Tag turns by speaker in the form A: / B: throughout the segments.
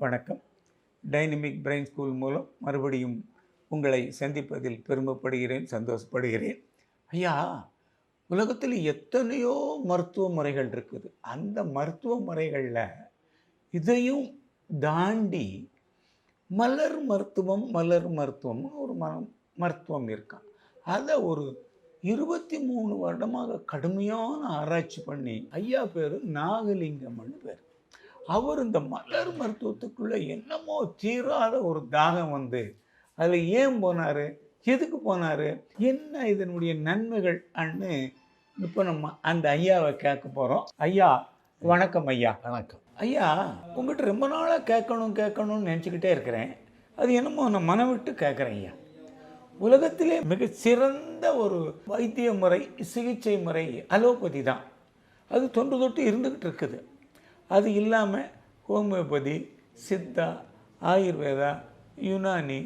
A: வணக்கம். Dynamic brain school மூலம் மறுபடியும் உங்களை சந்திப்பதில் பெருமைப்படுகிறேன் சந்தோஷப்படுகிறேன். ஐயா உலகத்தில் எத்தனையோ மருத்துவ முறைகள் இருக்குது. அந்த மருத்துவ முறைகளில் இதையும் தாண்டி மலர் மருத்துவம் மலர் மருத்துவம்னு ஒரு ம மருத்துவம் இருக்கான். அதை ஒரு இருபத்தி மூணு வருடமாக கடுமையான ஆராய்ச்சி பண்ணி ஐயா பேர் நாகலிங்கம்னு பேர். அவர் இந்த மலர் மருத்துவத்துக்குள்ளே என்னமோ தீராத ஒரு தாகம் வந்து அதில் ஏன் போனார்? எதுக்கு போனார்? என்ன இதனுடைய நன்மைகள்? அன்னு இப்போ நம்ம அந்த ஐயாவை கேட்க போகிறோம் ஐயா வணக்கம் ஐயா.
B: வணக்கம்.
A: ஐயா உங்கள்கிட்ட ரொம்ப நாளாக கேட்கணும் கேட்கணும்னு நினச்சிக்கிட்டே இருக்கிறேன். அது என்னமோ நான் மனம் விட்டு கேட்குறேன் ஐயா. உலகத்திலே மிக சிறந்த ஒரு வைத்திய முறை சிகிச்சை முறை அலோபதி தான். அது தொன்று தொட்டு இருந்துக்கிட்டு இருக்குது. அது இல்லாமல் ஹோமியோபதி சித்தா ஆயுர்வேதா யுனானி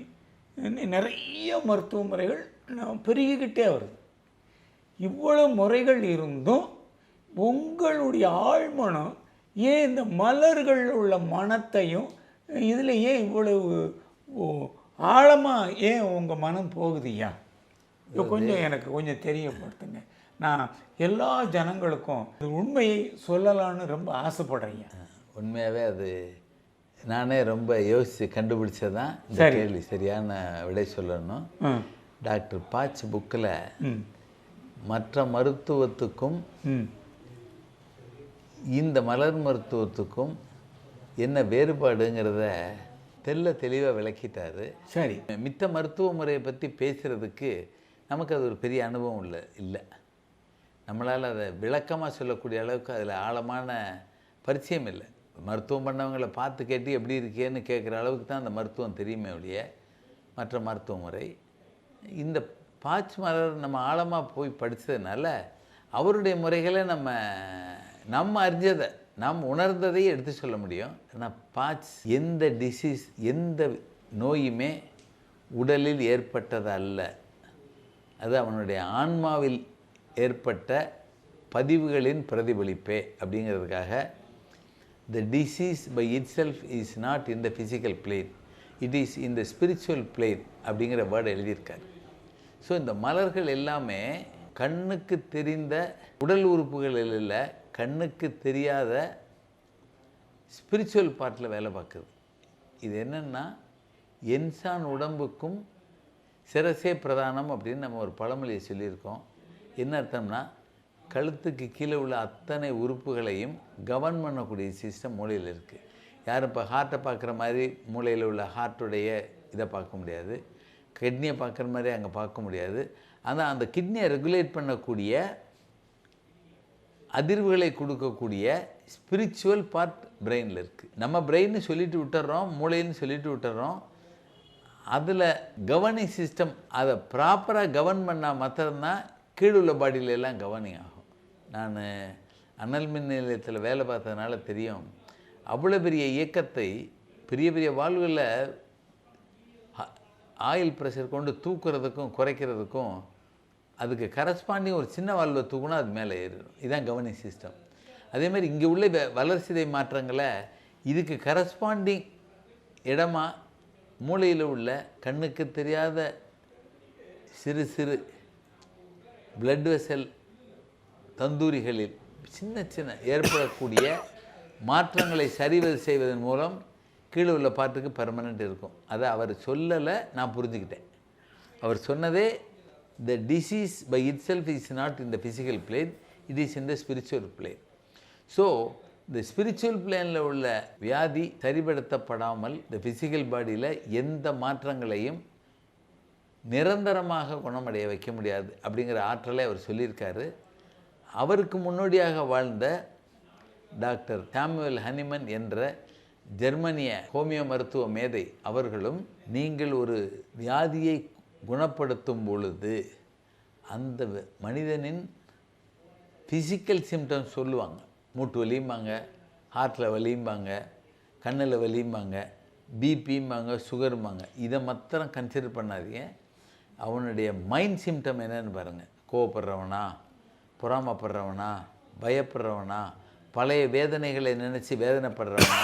A: நிறைய மருத்துவ முறைகள் பெருகிக்கிட்டே வருது. இவ்வளவு முறைகள் இருந்தும் உங்களுடைய ஆழ்மனம் ஏன் இந்த மலர்கள் உள்ள மனத்தையும் இதில் ஏன் இவ்வளவு ஆழமாக ஏன் உங்கள் மனம் போகுதுயா இப்போ கொஞ்சம் எனக்கு கொஞ்சம் தெரியப்படுத்துங்க. நான் எல்லா ஜனங்களுக்கும் இந்த உண்மையை சொல்லலாம்னு ரொம்ப ஆசைப்படுறேன்
B: உண்மையாகவே அது நானே ரொம்ப யோசித்து கண்டுபிடிச்சது தான் இந்த. கேள்வி சரியான விடை சொல்லணும். டாக்டர் பாச் புக்கில் மற்ற மருத்துவத்துக்கும் இந்த மலர் மருத்துவத்துக்கும் என்ன வேறுபாடுங்கிறத தெல்ல தெளிவாக விளக்கிட்டாரு.
A: சரி.
B: மித்த மருத்துவ முறையை பற்றி பேசுகிறதுக்கு நமக்கு அது ஒரு பெரிய அனுபவம் இல்லை இல்லை. நம்மளால் அதை விளக்கமாக சொல்லக்கூடிய அளவுக்கு அதில் ஆழமான பரிச்சயம் இல்லை. மருத்துவம் பண்ணவங்களை பார்த்து கேட்டு எப்படி இருக்கேன்னு கேட்குற அளவுக்கு தான் அந்த மருத்துவம் தெரியுமே ஒழிய மற்ற மருத்துவ முறை. இந்த பாச் மலர் நம்ம ஆழமாக போய் படித்ததுனால அவருடைய முறைகளை நம்ம நம்ம அறிஞ்சதை நாம் உணர்ந்ததை எடுத்து சொல்ல முடியும். ஆனால் பாச் எந்த டிசீஸ் எந்த நோயுமே உடலில் ஏற்பட்டது அல்ல அது அவனுடைய ஆன்மாவில் ஏற்பட்ட பதிவுகளின் பிரதிபலிப்பே அப்படிங்கிறதுக்காக the disease by it self is not in the physical plane it is in the spiritual plane அப்படிங்கிற வேர்டு எழுதியிருக்காரு. ஸோ இந்த மலர்கள் எல்லாமே கண்ணுக்கு தெரிந்த உடல் உறுப்புகளில் இல்லை கண்ணுக்கு தெரியாத ஸ்பிரிச்சுவல் பார்ட்டில் வேலை பார்க்குது. இது என்னென்னா என்சான் உடம்புக்கும் சிரசே பிரதானம் அப்படின்னு நம்ம ஒரு பழமொழியை சொல்லியிருக்கோம். என்ன அர்த்தம்னா கழுத்துக்கு கீழே உள்ள அத்தனை உறுப்புகளையும் கவர்ன் பண்ணக்கூடிய சிஸ்டம் மூளையில் இருக்குது யாரும் இப்போ ஹார்ட்டை பார்க்குற மாதிரி மூளையில் உள்ள ஹார்ட்டுடைய இதை பார்க்க முடியாது. கிட்னியை பார்க்குற மாதிரி அங்கே பார்க்க முடியாது. ஆனால் அந்த கிட்னியை ரெகுலேட் பண்ணக்கூடிய அதிர்வுகளை கொடுக்கக்கூடிய ஸ்பிரிச்சுவல் பார்ட் பிரெயினில் இருக்குது நம்ம பிரெயின்னு சொல்லிட்டு விட்டுறோம் மூளைன்னு சொல்லிட்டு விட்டுறோம். அதில் கவர்னிங் சிஸ்டம் அதை ப்ராப்பராக கவர்ன் பண்ணால் மாத்திரம்தான் கீழுள்ள பாடியிலெல்லாம் கவனி ஆகும் நான் அனல் மின் நிலையத்தில் வேலை பார்த்ததுனால தெரியும். அவ்வளோ பெரிய இயக்கத்தை பெரிய பெரிய வாழ்வில் ஆயில் ப்ரெஷர் கொண்டு தூக்குறதுக்கும் குறைக்கிறதுக்கும் அதுக்கு கரஸ்பாண்டிங் ஒரு சின்ன வாழ்வை தூக்குனா அது மேலே ஏறிடும். இதுதான் கவர்னிங் சிஸ்டம் அதே மாதிரி இங்கே உள்ள வ- மாற்றங்களை இதுக்கு கரஸ்பாண்டிங் இடமா மூளையில் உள்ள கண்ணுக்கு தெரியாத சிறு சிறு பிளட் வெசல் தந்தூரிகளில் சின்ன சின்ன ஏற்படக்கூடிய மாற்றங்களை சரிவது செய்வதன் மூலம் கீழே உள்ள பாட்டுக்கு பெர்மனண்ட் இருக்கும். அதை அவர் சொல்லலை நான் புரிஞ்சுக்கிட்டேன். அவர் சொன்னதே the disease by it self is not in the physical plane it is in the spiritual plane so இந்த ஸ்பிரிச்சுவல் பிளேனில் உள்ள வியாதி சரிபடுத்தப்படாமல் இந்த ஃபிசிக்கல் பாடியில் எந்த மாற்றங்களையும் நிரந்தரமாக குணமடைய வைக்க முடியாது அப்படிங்கிற ஆற்றலை அவர் சொல்லியிருக்காரு. அவருக்கு முன்னோடியாக வாழ்ந்த டாக்டர் சாமுவல் ஹனிமன் என்ற ஜெர்மனிய ஹோமியோ மருத்துவ மேதை அவர்களும் நீங்கள் ஒரு வியாதியை குணப்படுத்தும் பொழுது அந்த மனிதனின் ஃபிசிக்கல் சிம்டம்ஸ் சொல்லுவாங்க. மூட்டு வலியும்பாங்க ஹார்ட்டில் வலியும்பாங்க கண்ணில் வலியும்பாங்க பிபிம்பாங்க சுகரும்பாங்க இதை மாத்திரம் கன்சிடர் பண்ணாதீங்க. அவனுடைய மைண்ட் சிம்டம் என்னன்னு பாருங்கள் கோவப்படுறவனா பொறாமப்படுறவனா பயப்படுறவனா பழைய வேதனைகளை நினச்சி வேதனைப்படுறவனா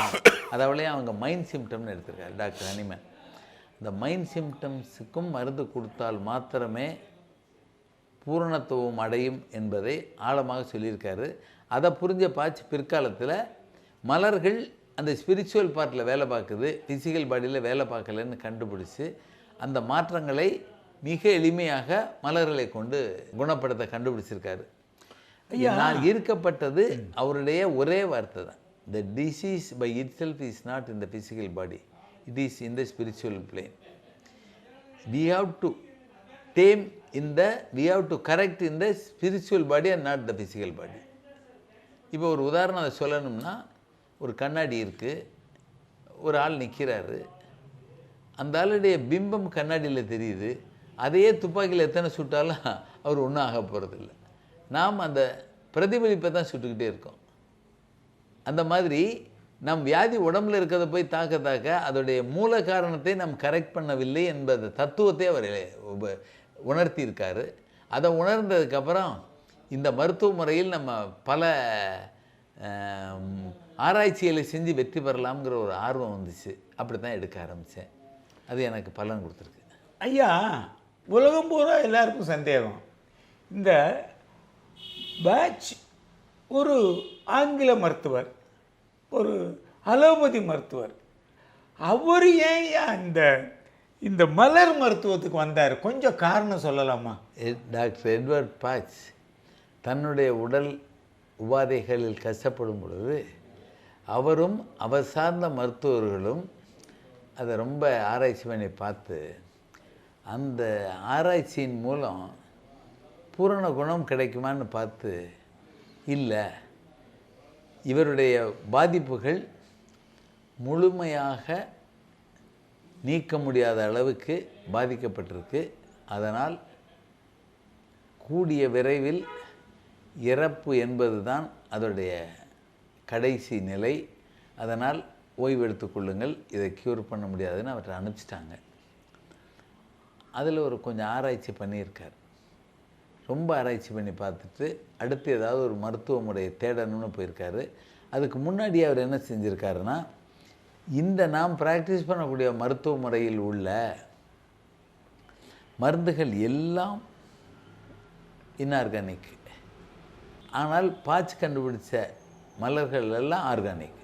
B: அதாவளையும் அவங்க மைண்ட் சிம்டம்னு எடுத்திருக்காரு டாக்டர் ஹனிமன். இந்த மைண்ட் சிம்டம்ஸுக்கும் மருந்து கொடுத்தால் மாத்திரமே பூரணத்துவம் அடையும் என்பதை ஆழமாக சொல்லியிருக்காரு. அதை புரிஞ்ச பாச்சு பிற்காலத்தில் மலர்கள் அந்த ஸ்பிரிச்சுவல் பார்ட்டில் வேலை பார்க்குது ஃபிசிக்கல் பாடியில் வேலை பார்க்கலன்னு கண்டுபிடிச்சி அந்த மாற்றங்களை மிக எளிமையாக மலர்களை கொண்டு குணப்படுத்த கண்டுபிடிச்சிருக்காரு. நான் ஈர்க்கப்பட்டது அவருடைய ஒரே வார்த்தை தான். The disease by it self is not in the physical body it is in the spiritual plane we have to tame in the we have to correct in the spiritual body and not the physical body. இப்போ ஒரு உதாரணம் அதை சொல்லணும்னா ஒரு கண்ணாடி இருக்குது ஒரு ஆள் நிற்கிறாரு அந்த ஆளுடைய பிம்பம் கண்ணாடியில் தெரியுது அதையே துப்பாக்கியில் எத்தனை சுட்டாலும் அவர் ஒன்றும் ஆக போகிறதில்ல. நாம் அந்த பிரதிபலிப்பை தான் சுட்டுக்கிட்டே இருக்கோம். அந்த மாதிரி நம் வியாதி உடம்புல இருக்கிறத போய் தாக்க தாக்க அதோடைய மூல காரணத்தை நாம் கரெக்ட் பண்ணவில்லை என்பது தத்துவத்தை அவர் உணர்த்தியிருக்காரு. அதை உணர்ந்ததுக்கப்புறம் இந்த மருத்துவ முறையில் நம்ம பல ஆராய்ச்சிகளை செஞ்சு வெற்றி பெறலாம்ங்கிற ஒரு ஆர்வம் வந்துச்சு. அப்படி தான் எடுக்க ஆரம்பித்தேன் அது எனக்கு பலன் கொடுத்துருக்கு.
A: ஐயா உலகம் பூரா எல்லாருக்கும் சந்தேகம். இந்த பேட்ச் ஒரு ஆங்கில மருத்துவர் ஒரு அலோபதி மருத்துவர். அவர் ஏன் இந்த இந்த மலர் மருத்துவத்துக்கு வந்தார்? கொஞ்சம் காரணம் சொல்லலாமா?
B: டாக்டர் எட்வர்ட் பாட்ச் தன்னுடைய உடல் உபாதைகளில் கஷ்டப்படும் பொழுது அவரும் அவர் சார்ந்த மருத்துவர்களும் அதை ரொம்ப ஆராய்ச்சி பண்ணி பார்த்து அந்த ஆராய்ச்சியின் மூலம் பூரண குணம் கிடைக்குமான்னு பார்த்து இல்லை இவருடைய பாதிப்புகள் முழுமையாக நீக்க முடியாத அளவுக்கு பாதிக்கப்பட்டிருக்கு. அதனால் கூடிய விரைவில் இறப்பு என்பது தான் அதோடைய கடைசி நிலை. அதனால் ஓய்வெடுத்துக்கொள்ளுங்கள் இதை க்யூர் பண்ண முடியாதுன்னு அவற்றை அனுப்பிச்சிட்டாங்க. அதில் ஒரு கொஞ்சம் ஆராய்ச்சி பண்ணியிருக்கார். ரொம்ப ஆராய்ச்சி பண்ணி பார்த்துட்டு அடுத்து ஏதாவது ஒரு மருத்துவ முறையை தேடணும்னு போயிருக்காரு. அதுக்கு முன்னாடி அவர் என்ன செஞ்சுருக்காருன்னா இந்த நாம் ப்ராக்டிஸ் பண்ணக்கூடிய மருத்துவ முறையில் உள்ள மருந்துகள் எல்லாம் இன்ஆர்கானிக் ஆனால் பாச்சு கண்டுபிடிச்ச மலர்கள் எல்லாம் ஆர்கானிக்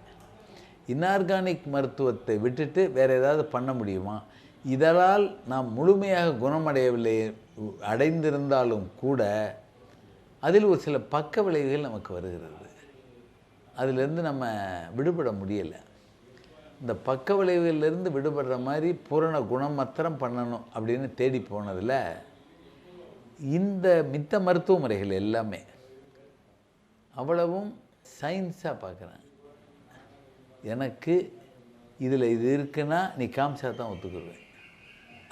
B: இன்ஆர்கானிக் மருத்துவத்தை விட்டுட்டு வேறு ஏதாவது பண்ண முடியுமா? இதனால் நாம் முழுமையாக குணமடையவில்லை அடைந்திருந்தாலும் கூட அதில் ஒரு சில பக்க விளைவுகள் நமக்கு வருகிறது. அதிலிருந்து நம்ம விடுபட முடியலை. இந்த பக்க விளைவுகளிலிருந்து விடுபடுற மாதிரி பூரண குணம் மாத்திரம் பண்ணணும் அப்படின்னு தேடி போனதில் இந்த மித்த மருத்துவ முறைகள் எல்லாமே அவ்வளவும் சயின்ஸாக பார்க்குறேன். எனக்கு இதில் இது இருக்குன்னா நீ காமிச்சா தான் ஒத்துக்குருவேன்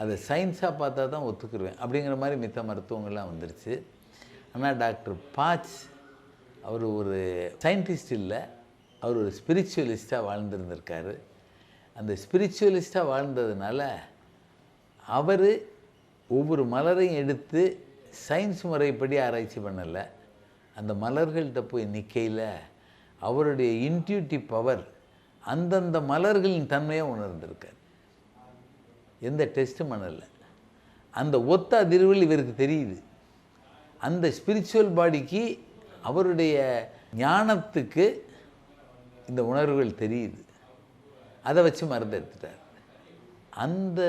B: அதை சயின்ஸாக பார்த்தா தான் ஒத்துக்குருவேன். அப்படிங்கிற மாதிரி மித்த மருத்துவங்கள்லாம் வந்துருச்சு. ஆனால் டாக்டர் பாச் அவர் ஒரு சயின்டிஸ்ட் இல்லை. அவர் ஒரு ஸ்பிரிச்சுவலிஸ்ட்டாக வாழ்ந்துருந்திருக்காரு. அந்த ஸ்பிரிச்சுவலிஸ்ட்டாக வாழ்ந்ததுனால அவர் ஒவ்வொரு மலரையும் எடுத்து சயின்ஸ் முறைப்படி ஆராய்ச்சி பண்ணலை. அந்த மலர்கள்கிட்ட போய் நிற்கையில் அவருடைய இன்ட்யூட்டிவ் பவர் அந்தந்த மலர்களின் தன்மையை உணர்ந்திருக்கார். எந்த டெஸ்ட்டும் பண்ணலை. அந்த ஒத்த அதிர்வுகள் இவருக்கு தெரியுது. அந்த ஸ்பிரிச்சுவல் பாடிக்கு அவருடைய ஞானத்துக்கு இந்த உணர்வுகள் தெரியுது. அதை வச்சு மருந்து எடுத்துட்டார். அந்த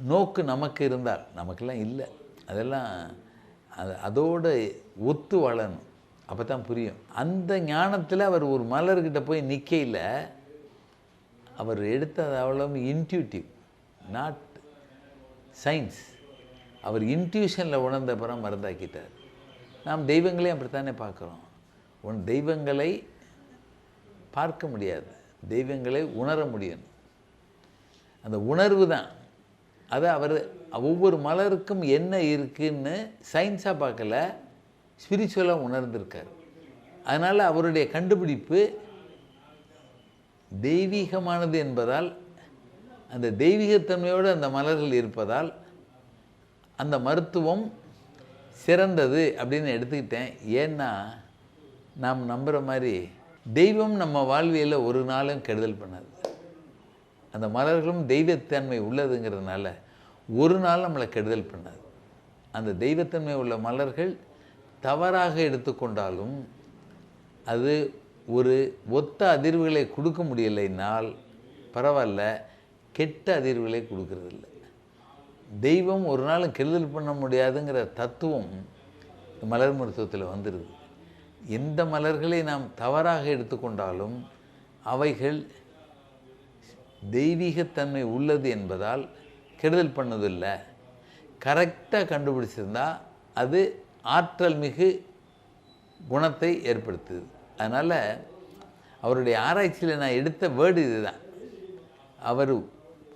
B: நோக்கு நமக்கு இருந்தால் நமக்கெல்லாம் இல்லை. அதெல்லாம் அது அதோட ஒத்து வளரணும். அப்போ தான் புரியும். அந்த ஞானத்தில் அவர் ஒரு மலர்கிட்ட போய் நிற்கையில் அவர் எடுத்தது அவ்வளவு இன்ட்யூட்டிவ் நாட் சயின்ஸ் அவர் இன்ட்யூஷனில் உணர்ந்த அப்புறம் மருந்தாக்கிட்டார். நாம் தெய்வங்களையும் அப்படித்தானே பார்க்குறோம். உன் தெய்வங்களை பார்க்க முடியாது. தெய்வங்களை உணர முடியும். அந்த உணர்வு தான். அதை அவர் ஒவ்வொரு மலருக்கும் என்ன இருக்குன்னு சயின்ஸாக பார்க்கல. ஸ்பிரிச்சுவலாக உணர்ந்திருக்கார். அதனால் அவருடைய கண்டுபிடிப்பு தெய்வீகமானது என்பதால் அந்த தெய்வீகத்தன்மையோடு அந்த மலர்கள் இருப்பதால் அந்த மருத்துவம் சிறந்தது அப்படின்னு எடுத்துக்கிட்டேன். ஏன்னா நாம் நம்புகிற மாதிரி தெய்வம் நம்ம வாழ்வியலில் ஒரு நாளும் கெடுதல் பண்ணாது. அந்த மலர்களும் தெய்வத்தன்மை உள்ளதுங்கிறதுனால ஒரு நாள் நம்மளை கெடுதல் பண்ணாது. அந்த தெய்வத்தன்மை உள்ள மலர்கள் தவறாக எடுத்துக்கொண்டாலும் அது ஒரு ஒத்த அதிர்வுகளை கொடுக்க முடியலைனால் பரவாயில்ல கெட்ட அதிர்வுகளை கொடுக்கறதில்ல. தெய்வம் ஒரு நாளும் கெடுதல் பண்ண முடியாதுங்கிற தத்துவம் மலர் மருத்துவத்தில் வந்துடுது எந்த மலர்களை நாம் தவறாக எடுத்துக்கொண்டாலும் அவைகள் தெய்வீகத்தன்மை உள்ளது என்பதால் கெடுதல் பண்ணதில்லை. கரெக்டாக கண்டுபிடிச்சிருந்தால் அது ஆற்றல் மிகு குணத்தை ஏற்படுத்துது. அதனால் அவருடைய ஆராய்ச்சியில் நான் எடுத்த வேர்டு இதுதான். அவர்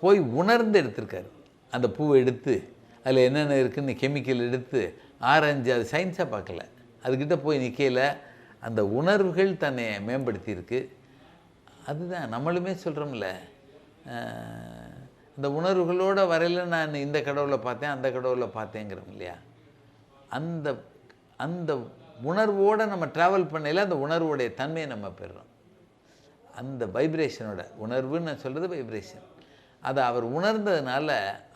B: போய் உணர்ந்து எடுத்திருக்காரு. அந்த பூவை எடுத்து அதில் என்னென்ன இருக்குதுன்னு கெமிக்கல் எடுத்து ஆராய்ஞ்சு அது சயின்ஸாக பார்க்கல. அதுக்கிட்ட போய் நிற்கையில் அந்த உணர்வுகள் தன்னை மேம்படுத்தியிருக்கு. அதுதான் நம்மளுமே சொல்கிறோம்ல அந்த உணர்வுகளோடு வரையில் நான் இந்த கடவுளை பார்த்தேன் அந்த கடவுளை பார்த்தேங்கிறோம் இல்லையா? அந்த அந்த உணர்வோடு நம்ம ட்ராவல் பண்ணையில் அந்த உணர்வுடைய தன்மையை நம்ம பெறுறோம். அந்த வைப்ரேஷனோட உணர்வுன்னு நான் சொல்கிறது வைப்ரேஷன் அதை அவர் உணர்ந்ததுனால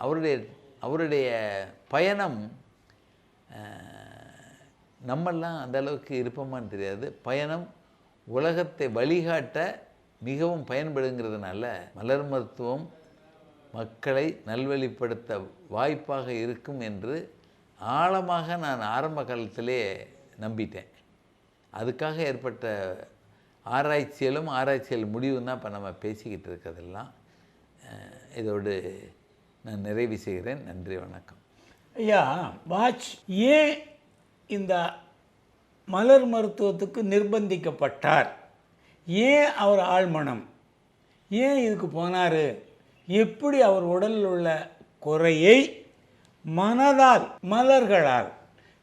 B: அவருடைய அவருடைய பயணம் நம்மெல்லாம் அந்தளவுக்கு இருப்போமான்னு தெரியாது. பயணம் உலகத்தை வழிகாட்ட மிகவும் பயன்படுங்கிறதுனால மலர் மருத்துவம் மக்களை நல்வழிப்படுத்த வாய்ப்பாக இருக்கும் என்று ஆழமாக நான் ஆரம்ப காலத்திலே நம்பிட்டேன். அதுக்காக ஏற்பட்ட ஆராய்ச்சியிலும் ஆராய்ச்சியில் முடிவும் தான் இப்போ நம்ம பேசிக்கிட்டு இருக்கிறதெல்லாம் இதோடு நான் நிறைவு செய்கிறேன். நன்றி வணக்கம்.
A: ஐயா வாட்ச் ஏன் இந்த மலர் மருத்துவத்துக்கு நிர்பந்திக்கப்பட்டார்? ஏன் அவர் ஆழ்மனம். ஏன் இதுக்கு போனார்? எப்படி அவர் உடலில் உள்ள குறையை மனதால் மலர்களால்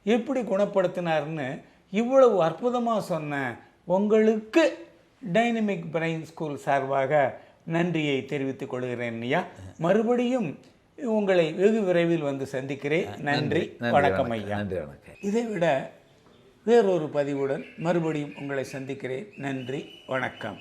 A: எப்படி குணப்படுத்தினார்னு இவ்வளவு அற்புதமாக சொன்ன உங்களுக்கு டைனமிக் பிரெயின் ஸ்கூல் சார்பாக நன்றியை தெரிவித்துக் கொள்கிறேன் ஐயா. மறுபடியும் உங்களை வெகு விரைவில் வந்து சந்திக்கிறேன்.
B: நன்றி
A: வணக்கம் ஐயா.
B: நன்றி வணக்கம்.
A: இதை விட வேறொரு பதிவுடன் மறுபடியும் உங்களை சந்திக்கிறேன். நன்றி வணக்கம்.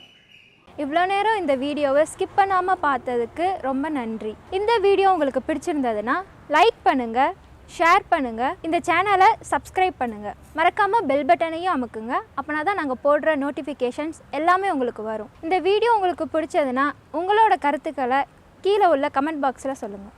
C: இவ்வளோ நேரம் இந்த வீடியோவை ஸ்கிப் பண்ணாமல் பார்த்ததுக்கு ரொம்ப நன்றி. இந்த வீடியோ உங்களுக்கு பிடிச்சிருந்ததுன்னா லைக் பண்ணுங்கள் ஷேர் பண்ணுங்கள் இந்த சேனலை சப்ஸ்கிரைப் பண்ணுங்கள் மறக்காமல் பெல் பட்டனையும் அமுக்குங்க. அப்போனா தான் நாங்கள் போடுற நோட்டிஃபிகேஷன்ஸ் எல்லாமே உங்களுக்கு வரும். இந்த வீடியோ உங்களுக்கு பிடிச்சதுன்னா உங்களோட கருத்துக்களை கீழே உள்ள கமெண்ட் பாக்ஸில் சொல்லுங்கள்